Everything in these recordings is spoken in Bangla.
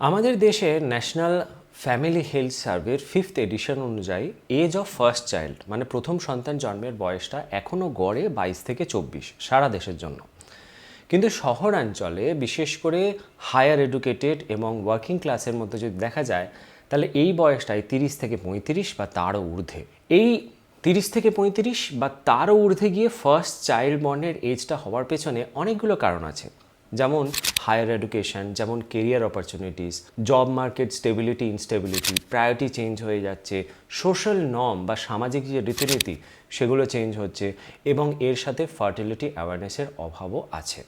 আমাদের দেশে ন্যাশনাল ফ্যামিলি হেলথ সার্ভের ফিফথ এডিশন অনুযায়ী এজ অফ ফার্স্ট চাইল্ড মানে প্রথম সন্তান জন্মের বয়সটা এখনও গড়ে বাইশ থেকে চব্বিশ সারা দেশের জন্য। কিন্তু শহরাঞ্চলে বিশেষ করে হায়ার এডুকেটেড এবং ওয়ার্কিং ক্লাসের মধ্যে যদি দেখা যায়, তাহলে এই বয়সটাই তিরিশ থেকে পঁয়ত্রিশ বা তারও ঊর্ধ্বে। এই তিরিশ থেকে পঁয়ত্রিশ বা তারও ঊর্ধ্বে গিয়ে ফার্স্ট চাইল্ড বর্নের এজটা হওয়ার পেছনে অনেকগুলো কারণ আছে। যেমন হায়ার এডুকেশন যেমন career opportunities job market stability instability priority change হয়ে যাচ্ছে সোশ্যাল নর্ম বা সামাজিক যে রীতিনীতি, সেগুলো চেঞ্জ হচ্ছে এবং এর সাথে ফার্টিলিটি অ্যাওয়ারনেসের অভাবও আছে।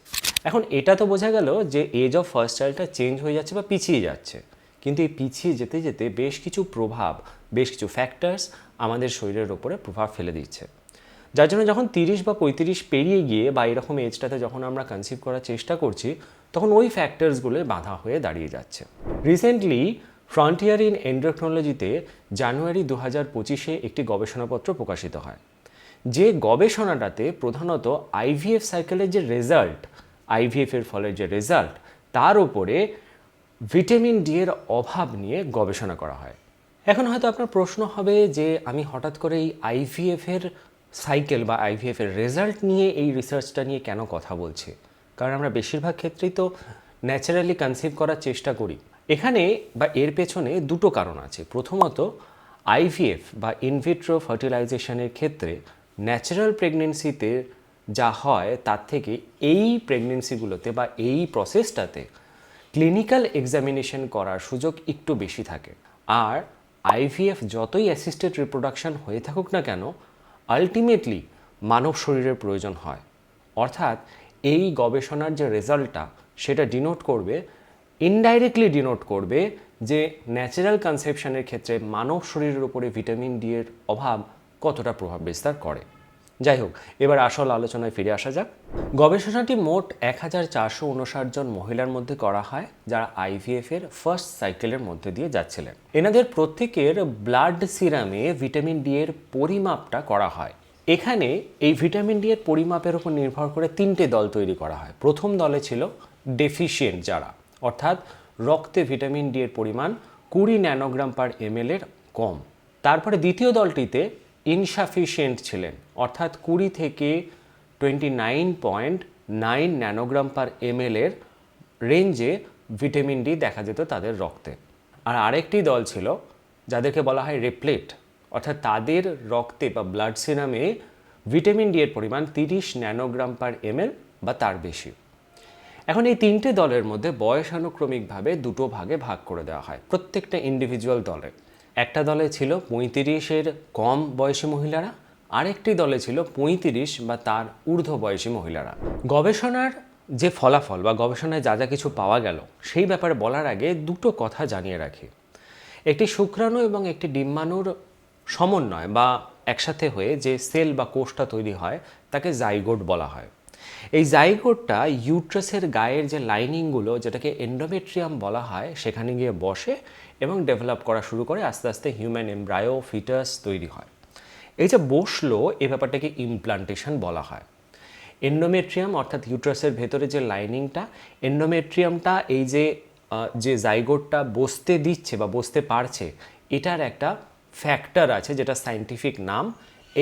এখন এটা তো বোঝা গেল যে এজ অফ ফার্স্ট চাইল্ডটা চেঞ্জ হয়ে যাচ্ছে বা পিছিয়ে যাচ্ছে। কিন্তু এই পিছিয়ে যেতে যেতে বেশ কিছু প্রভাব, বেশ কিছু ফ্যাক্টরস আমাদের শরীরের ওপরে প্রভাব ফেলে দিচ্ছে। যার জন্য যখন তিরিশ বা পঁয়ত্রিশ পেরিয়ে গিয়ে বা এরকম এজটাতে যখন আমরা কনসিভ করার চেষ্টা করছি, তখন ওই ফ্যাক্টরসগুলো বাধা হয়ে দাঁড়িয়ে যাচ্ছে। রিসেন্টলি ফ্রন্টিয়ার ইন এন্ড্রোক্নোলজিতে জানুয়ারি দু হাজার পঁচিশে একটি গবেষণাপত্র প্রকাশিত হয়। যে গবেষণাটাতে প্রধানত আইভিএফ সাইকেলের যে রেজাল্ট আইভিএফ এর ফলে যে রেজাল্ট তার উপরে ভিটামিন ডি এর অভাব নিয়ে গবেষণা করা হয়। এখন হয়তো আপনার প্রশ্ন হবে যে আমি হঠাৎ করে এই আইভিএফ এর সাইকেল বা আইভিএফ এর রেজাল্ট নিয়ে এই রিসার্চটা নিয়ে কেন কথা বলছি? কারণ আমরা বেশিরভাগ ক্ষেত্রেই তো ন্যাচারালি কনসিভ করার চেষ্টা করি। এখানে বা এর পেছনে দুটো কারণ আছে। প্রথমত আইভিএফ বা ইনভিট্রো ফার্টিলাইজেশনের ক্ষেত্রে ন্যাচারাল প্রেগনেন্সিতে যা হয়, তার থেকে এই প্রেগনেন্সিগুলোতে বা এই প্রসেসটাতে ক্লিনিক্যাল এক্সামিনেশন করার সুযোগ একটু বেশি থাকে। আর আইভিএফ যতই অ্যাসিস্টেড রিপ্রোডাকশন হয়ে থাকুক না কেন আলটিমেটলি মানব শরীরের প্রয়োজন হয়। অর্থাৎ এই গবেষণার যে রেজাল্টটা, সেটা ডিনোট করবে ইনডাইরেক্টলি ডিনোট করবে যে ন্যাচারাল কনসেপশনের ক্ষেত্রে মানব শরীরের উপরে ভিটামিন ডি এর অভাব কতটা প্রভাব বিস্তার করে। যাই হোক, এবার আসল আলোচনায় ফিরে আসা যাক। গবেষণাটি মোট এক হাজার চারশো উনষাট জন মহিলার মধ্যে করা হয়, যারা আইভিএফ এর ফার্স্ট সাইকেলের মধ্যে দিয়ে যাচ্ছিলেন। এনাদের প্রত্যেকের ব্লাড সিরামে ভিটামিন ডি এর পরিমাপটা করা হয়। এখানে এই ভিটামিন ডি এর পরিমাপের উপর নির্ভর করে তিনটে দল তৈরি করা হয়। প্রথম দলে ছিল ডেফিসিয়েন্ট যারা, অর্থাৎ রক্তে ভিটামিন ডি এর পরিমাণ কুড়ি ন্যানোগ্রাম পার এমএল এর কম। তারপরে দ্বিতীয় দলটিতে ইনসাফিসিয়েন্ট ছিলেন। অর্থাৎ কুড়ি থেকে twenty nine point nine nanogram per ML এর রেঞ্জে ভিটামিন ডি দেখা যেত তাদের রক্তে। আর আরেকটি দল ছিল, যাদেরকে বলা হয় রেপ্লেট অর্থাৎ তাদের রক্তে বা ব্লাড সিরামে ভিটামিন ডি এর পরিমাণ তিরিশ ন্যানোগ্রাম পার এমএল বা তার বেশি। এখন এই তিনটে দলের মধ্যে বয়সানুক্রমিকভাবে দুটো ভাগে ভাগ করে দেওয়া হয়, প্রত্যেকটা ইন্ডিভিজুয়াল দলে। একটা দলে ছিল পঁয়ত্রিশের কম বয়সী মহিলারা, আরেকটি দলে ছিল পঁয়ত্রিশ বা তার ঊর্ধ্ব বয়সী মহিলারা। গবেষণার যে ফলাফল বা গবেষণায় যা যা কিছু পাওয়া গেল, সেই ব্যাপারে বলার আগে দুটো কথা জানিয়ে রাখি। একটি শুক্রাণু এবং একটি ডিম্বাণুর সমন্বয় বা একসাথে হয়ে যে সেল বা কোষটা তৈরি হয়, তাকে জাইগোট বলা হয়। এই জাইগোটটা ইউট্রাসের গায়ের যে লাইনিংগুলো, যেটাকে এন্ডোমেট্রিয়াম বলা হয়, সেখানে গিয়ে বসে এবং ডেভেলপ করা শুরু করে আস্তে আস্তে হিউম্যান এমব্রায়ো, ফিটাস তৈরি হয়। এই যে বসল, এ ব্যাপারটাকে ইমপ্লান্টেশন বলা হয়। এন্ডোমেট্রিয়াম অর্থাৎ ইউট্রাসের ভেতরে যে লাইনিংটা, এন্ডোমেট্রিয়ামটা এই যে যে জাইগোটটা বসতে দিচ্ছে বা বসতে পারছে, এটার একটা ফ্যাক্টর আছে যেটা সাইন্টিফিক নাম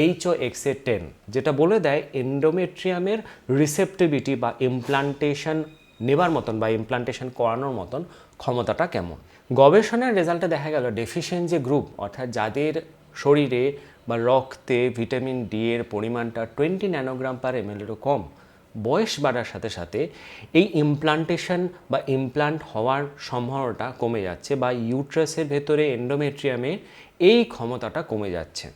এইচ ও এক্সে টেন যেটা বলে দেয় এন্ডোমেট্রিয়ামের রিসেপ্টিভিটি বা ইমপ্লান্টেশন নেবার মতন বা ইমপ্লান্টেশন করানোর মতন ক্ষমতাটা কেমন? গবেষণার রেজাল্টে দেখা গেল ডেফিসিয়েন্ট যে গ্রুপ অর্থাৎ যাদের শরীরে বা রক্তে ভিটামিন ডি এর পরিমাণটা টোয়েন্টি ন্যানোগ্রাম পার এম এমএলেরও কম, বয়স বাড়ার সাথে সাথে এই ইমপ্লান্টেশন বা ইমপ্লান্ট হওয়ার সম্ভাবনাটা কমে যাচ্ছে বা ইউট্রাসের ভেতরে এন্ডোমেট্রিয়ামে এই ক্ষমতাটা কমে যাচ্ছে।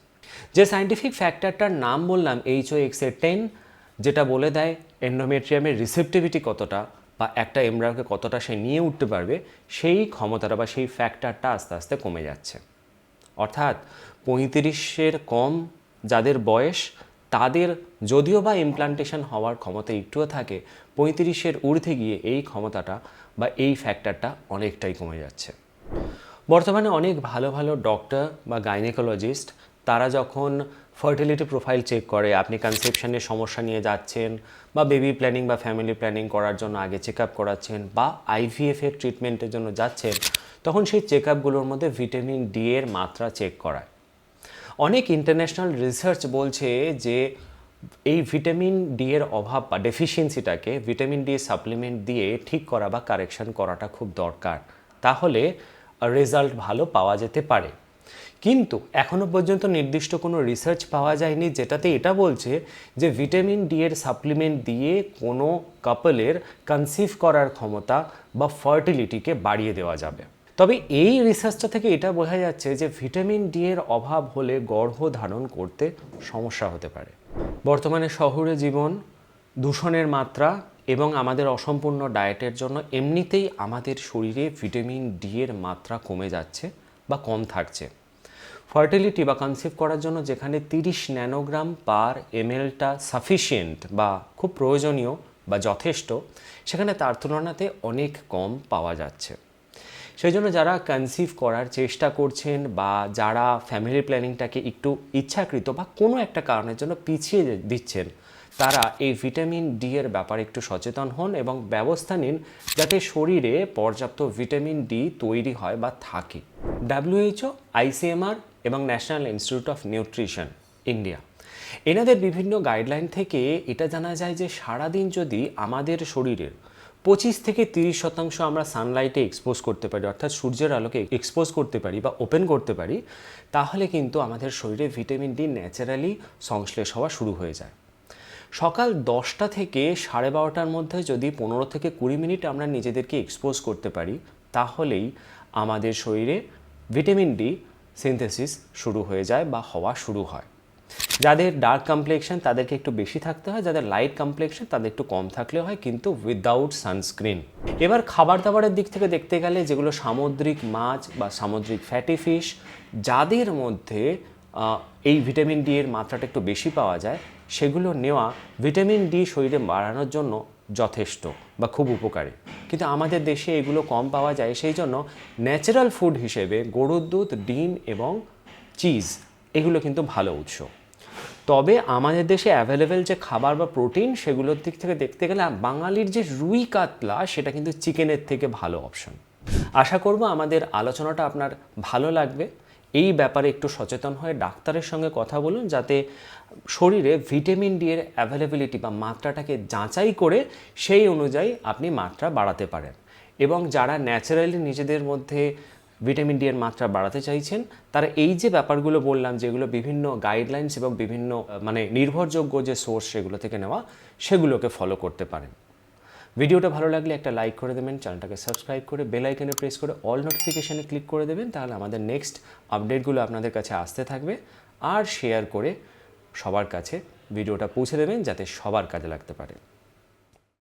যে সাইন্টিফিক ফ্যাক্টরটার নাম বললাম এইচ ও এক্সের টেন যেটা বলে দেয় এন্ডোমেট্রিয়ামের রিসেপ্টিভিটি কতটা বা একটা এমব্রায়োকে কতটা সে নিয়ে উঠতে পারবে, সেই ক্ষমতাটা বা সেই ফ্যাক্টরটা আস্তে আস্তে কমে যাচ্ছে। অর্থাৎ পঁয়ত্রিশের কম যাদের বয়স, তাদের যদিও বা ইমপ্লান্টেশন হওয়ার ক্ষমতা একটুও থাকে, পঁয়ত্রিশের ঊর্ধ্বে গিয়ে এই ক্ষমতাটা বা এই ফ্যাক্টরটা অনেকটাই কমে যাচ্ছে। বর্তমানে অনেক ভালো ভালো ডক্টর বা গাইনেকোলজিস্ট তারা যখন ফার্টিলিটি প্রোফাইল চেক করে, আপনি কনসেপশনের সমস্যা নিয়ে যাচ্ছেন বা বেবি প্ল্যানিং বা ফ্যামিলি প্ল্যানিং করার জন্য আগে চেক আপ করাচ্ছেন বা আইভিএফ এর ট্রিটমেন্টের জন্য যাচ্ছেন, তখন সেই চেক আপগুলোর মধ্যে ভিটামিন ডি এর মাত্রা চেক করায়। অনেক ইন্টারন্যাশনাল রিসার্চ বলছে যে এই ভিটামিন ডি এর অভাব বা ডেফিসিয়েন্সিটাকে ভিটামিন ডি সাপ্লিমেন্ট দিয়ে ঠিক করা বা কারেকশন করাটা খুব দরকার। তাহলে রেজাল্ট ভালো পাওয়া যেতে পারে। কিন্তু এখনও পর্যন্ত নির্দিষ্ট কোনো রিসার্চ পাওয়া যায়নি যেটাতে এটা বলছে যে ভিটামিন ডি এর সাপ্লিমেন্ট দিয়ে কোনো কাপলের কনসিভ করার ক্ষমতা বা ফার্টিলিটিকে বাড়িয়ে দেওয়া যাবে। তবে এই রিসার্চটা থেকে এটা বোঝা যাচ্ছে যে ভিটামিন ডি এর অভাব হলে গর্ভ ধারণ করতে সমস্যা হতে পারে। বর্তমানে শহুরে জীবন, দূষণের মাত্রা এবং আমাদের অসম্পূর্ণ ডায়েটের জন্য এমনিতেই আমাদের শরীরে ভিটামিন ডি এর মাত্রা কমে যাচ্ছে বা কম থাকছে। ফার্টিলিটি বা কনসিভ করার জন্য যেখানে তিরিশ ন্যানোগ্রাম পার এমএলটা সাফিসিয়েন্ট বা খুব প্রয়োজনীয় বা যথেষ্ট, সেখানে তার তুলনাতে অনেক কম পাওয়া যাচ্ছে। সেই জন্য যারা কনসিভ করার চেষ্টা করছেন বা যারা ফ্যামিলি প্ল্যানিংটাকে একটু ইচ্ছাকৃত বা কোনো একটা কারণের জন্য পিছিয়ে দিচ্ছেন, তারা এই ভিটামিন ডি এর ব্যাপারে একটু সচেতন হন এবং ব্যবস্থা নিন যাতে শরীরে পর্যাপ্ত ভিটামিন ডি তৈরি হয় বা থাকে। ডাব্লিউএইচও আইসিএমআর এবং national institute of nutrition India এনাদের বিভিন্ন গাইডলাইন থেকে এটা জানা যায় যে সারাদিন যদি আমাদের শরীরের পঁচিশ থেকে তিরিশ শতাংশ আমরা সানলাইটে এক্সপোজ করতে পারি, অর্থাৎ সূর্যের আলোকে এক্সপোজ করতে পারি বা ওপেন করতে পারি, তাহলে কিন্তু আমাদের শরীরে ভিটামিন ডি ন্যাচারালি সংশ্লেষ হওয়া শুরু হয়ে যায়। সকাল দশটা থেকে সাড়ে বারোটার মধ্যে যদি পনেরো থেকে কুড়ি মিনিট আমরা নিজেদেরকে এক্সপোজ করতে পারি, তাহলেই আমাদের শরীরে ভিটামিন ডি সিনথেসিস শুরু হয়ে যায় বা হওয়া শুরু হয়। যাদের ডার্ক কমপ্লেকশন তাদেরকে একটু বেশি থাকতে হয়, যাদের লাইট কমপ্লেকশন তাদের একটু কম থাকলে হয়, কিন্তু উইদাউট সানস্ক্রিন এবার খাবার দাবারের দিক থেকে দেখতে গেলে যেগুলো সামুদ্রিক মাছ বা সামুদ্রিক ফ্যাটি ফিশ যাদের মধ্যে এই ভিটামিন ডি এর মাত্রাটা একটু বেশি পাওয়া যায়, সেগুলো নেওয়া ভিটামিন ডি শরীরে বাড়ানোর জন্য যথেষ্ট বা খুব উপকারী। কিন্তু আমাদের দেশে এগুলো কম পাওয়া যায়, সেই জন্য ন্যাচারাল ফুড হিসেবে গরুর দুধ, ডিম এবং চিজ এগুলো কিন্তু ভালো উৎস। তবে আমাদের দেশে অ্যাভেলেবেল যে খাবার বা প্রোটিন সেগুলোর দিক থেকে দেখতে গেলে বাঙালির যে রুই কাতলা, সেটা কিন্তু চিকেনের থেকে ভালো অপশন আশা করব আমাদের আলোচনাটা আপনার ভালো লাগবে। এই ব্যাপারে একটু সচেতন হয়ে ডাক্তারের সঙ্গে কথা বলুন যাতে শরীরে ভিটামিন ডি এর অ্যাভেলেবিলিটি বা মাত্রাটাকে যাচাই করে সেই অনুযায়ী আপনি মাত্রা বাড়াতে পারেন। এবং যারা ন্যাচারালি নিজেদের মধ্যে ভিটামিন ডি এর মাত্রা বাড়াতে চাইছেন, তারা এই যে ব্যাপারগুলো বললাম, যেগুলো বিভিন্ন গাইডলাইন্স এবং বিভিন্ন মানে নির্ভরযোগ্য যে সোর্স সেগুলো থেকে নেওয়া, সেগুলোকে ফলো করতে পারেন। ভিডিওটা ভালো লাগলে একটা লাইক করে দেবেন চ্যানেলটাকে সাবস্ক্রাইব করে বেল আইকনে প্রেস করে অল নোটিফিকেশানে ক্লিক করে দেবেন, তাহলে আমাদের নেক্সট আপডেটগুলো আপনাদের কাছে আসতে থাকবে। আর শেয়ার করে সবার কাছে ভিডিওটা পৌঁছে দেবেন, যাতে সবার কাজে লাগতে পারে।